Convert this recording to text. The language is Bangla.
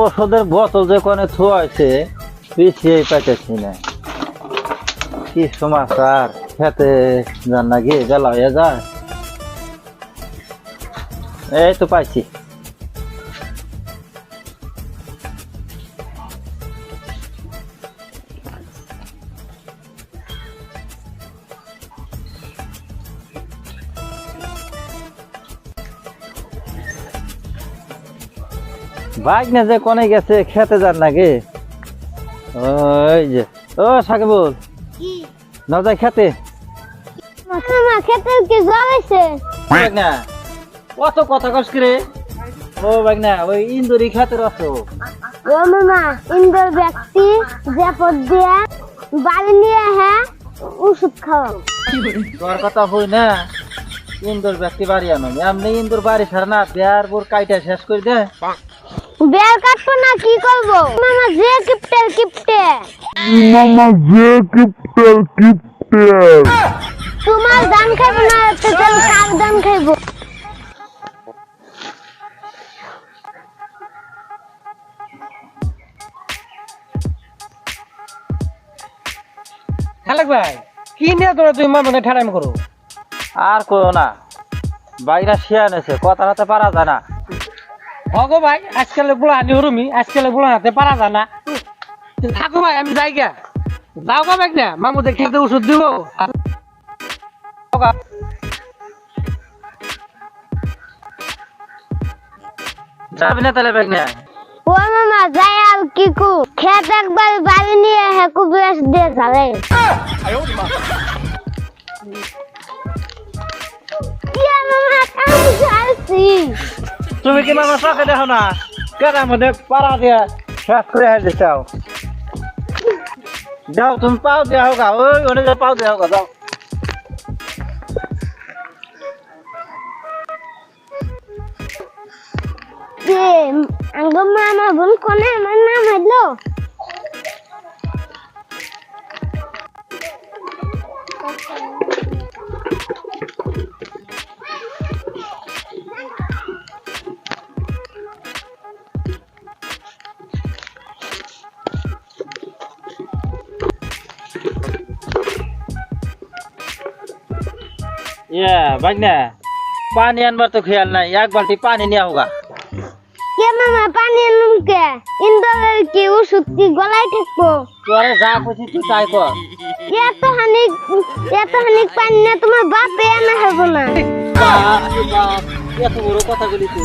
ওষুধের বোতল যে কোনে থুয়াইছে, পিছিয়ে পাইতেছি না। কি সমাচার, খেতে যান নাকি বেলা হয়ে যায়। এই তো পাইছি। বাইক না যে কনে গেছে খেতে যান নাকি? ওই যে। ও সাকিবুল। না যাই খেতে। খেতে কি না কত কথা কস রে? ও বাইক না ওই ইন্দুরি খেতে রস ও মামা ইন্দোর ব্যক্তি যে পদ দিয়া বাড়ি নিয়ে হ্যাঁ ওষুধ খাওয়া তোর কথা হই না ইন্দুর ব্যক্তি বাড়ি আনো এমনি ইন্দুর বাড়ি ছাড়া না বিয়ার বোর কাইটা শেষ করে দে। বের কাটবো না কি করব? মামা যে কিপটে কিপটে Mama Zé Kiptel Kiptel. তোমার দান খাইবো না তো তাহলে কার দান খাইবো? খালেক ভাই কি নিয়ে তোরা তুই মানে ঠেড়াম করো? আর করো না। বাইরা শিয়া নেছে কথা হাতে পারা যায় না। হগো ভাই, আজকাল বুড়া হানি হরুমি, আজকাল বুড়া হাতে পারা যায় না। থাকো ভাই, আমি যাই গা যাও গা ব্যাগ না মামু দেখতে ওষুধ দিব। যাবি না তাহলে ব্যাগ না ও মামা, যাই আর কি খেত একবার বাড়ি নিয়ে হ্যাঁ কুবিয়াস দিয়ে যাবে। ইয়া মামা কাম চালছি তুমি কি মামা চোখে দেখো না? কেনার মধ্যে পাড়া দিয়া। শেষ করে হেঁটে চাও যাও তুমি পাও দেওয়া হোক ওই অনেক পাও দেওয়া হোক যাও। যে আঙ্গ মামা বোন কোনে আমার নাম হলো ইয়া ভাই না পানি আনবার তো খেয়াল নাই এক বালতি পানি নিয়ে হোগা কে মামা পানি এলুম কে? ইন্দোরের কি ওষুধ কি গলায় থাকব তোরে যা খুশি তুই তাই কর। এত হানিক এত হানিক পানি না তোমার বাপে আনা হব না। এত বড় কথা বলি তুই।